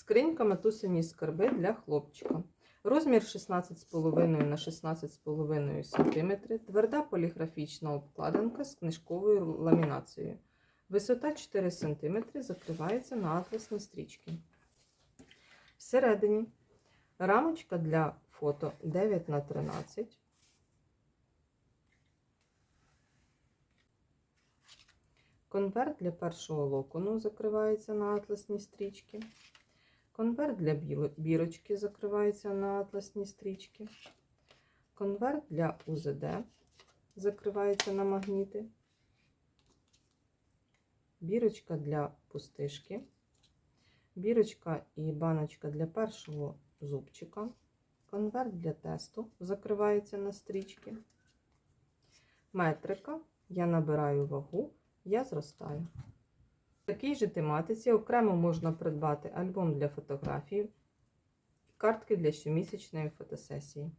Скринька матусині скарби для хлопчика. Розмір 16,5 на 16,5 см. Тверда поліграфічна обкладинка з книжковою ламінацією. Висота 4 см закривається на атласні стрічки. Всередині рамочка для фото 9 на 13 Конверт для першого локону закривається на атласні стрічки. Конверт для бірочки закривається на атласні стрічки. Конверт для УЗД закривається на магніти. Бірочка для пустишки. Бірочка і баночка для першого зубчика. Конверт для тесту закривається на стрічки. Метрика. Я набираю вагу, я зростаю. Такій же тематиці окремо можна придбати альбом для фотографій, картки для щомісячної фотосесії.